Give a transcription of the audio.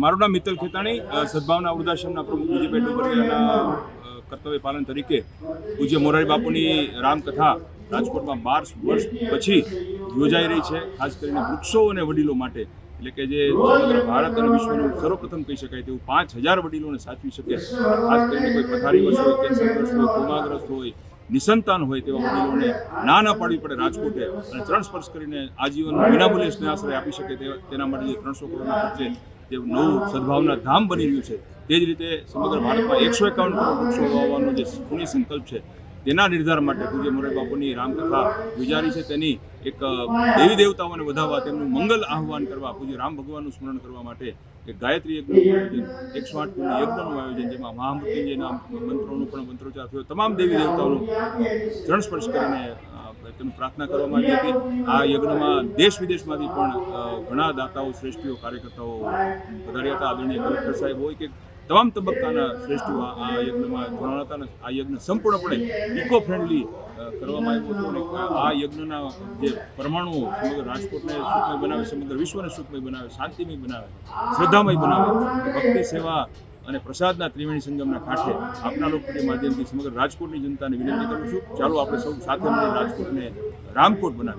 મારું નામ મિત્તલ ખેતાણી સદભાવના વૃદ્ધાશ્રમના પ્રમુખ ડુંગરિયાના અ, કર્તવ્ય પાલન તરીકે પૂજ્ય મોરારી બાપુની રામકથા રાજકોટમાં બાર વર્ષ પછી યોજાઈ રહી છે. ખાસ કરીને વૃક્ષો અને વડીલો માટે એટલે કે જે ભારત અને વિશ્વનું સર્વપ્રથમ કહી શકાય તેવું પાંચ હજાર વડીલોને સાચવી શકે ખાસ કરીને કોઈ પથારીગ્રસ્ત હોય કેન્સરગ્રસ્ત હોય કોમાગ્રસ્ત હોય નિસંતાન હોય તેવા વડીલોને ના ના પાડવી પડે રાજકોટે અને ત્રણ સ્પર્શ કરીને આજીવન વિનામૂલ્યે સ્નેહાશ્રય આપી શકે તેના માટે જે ત્રણસો કરોડના ખર્ચે જે નવું સદભાવના ધામ બની રહ્યું છે, તે જ રીતે સમગ્ર ભારતમાં એકસો એકાવન કરોડ વૃક્ષો વાવવાનો જે પુણ્ય સંકલ્પ છે, તેના નિર્ધાર માટે પૂજ્ય મોરારી બાપુની રામકથા વિચારી છે, તેની એક દેવી દેવતાઓને વધાવવા તેમનું મંગલ આહ્વાન કરવા પૂજ્ય રામ ભગવાનનું સ્મરણ કરવા માટે એક ગાયત્રી યજ્ઞનું એકસો આઠ કુળની યજ્ઞનું આયોજન, જેમાં મહામૃત્યુંજયના મંત્રોનું પણ મંત્રોચ્ચાર થયો. તમામ દેવી દેવતાઓનું ચરણ સ્પર્શ કરીને અ, તેમની પ્રાર્થના કરવામાં આવી હતી આ યજ્ઞમાં દેશ વિદેશમાંથી પણ ઘણા દાતાઓ શ્રેષ્ઠીઓ કાર્યકર્તાઓ વધાર્યા હતા. આદરણીય કલેક્ટર સાહેબ હોય કે તમામ તબક્કાના શ્રેષ્ઠીઓ આ યજ્ઞમાં જોડાણા હતા આ યજ્ઞ સંપૂર્ણપણે ઇકો ફ્રેન્ડલી કરવામાં આવ્યું હતું અને આ યજ્ઞના જે પરમાણુઓ સમગ્ર રાજકોટને સુખમય બનાવે સમગ્ર વિશ્વને સુખમય બનાવે શાંતિમય બનાવે શ્રદ્ધામય બનાવે ભક્તિ સેવા અને પ્રસાદના ત્રિવેણી સંગમના કાંઠે આપના લોકપ્રિય માધ્યમથી સમગ્ર રાજકોટની જનતાને વિનંતી કરું છું. ચાલો આપણે સૌ સાથે રાજકોટને રામકોટ બનાવીએ.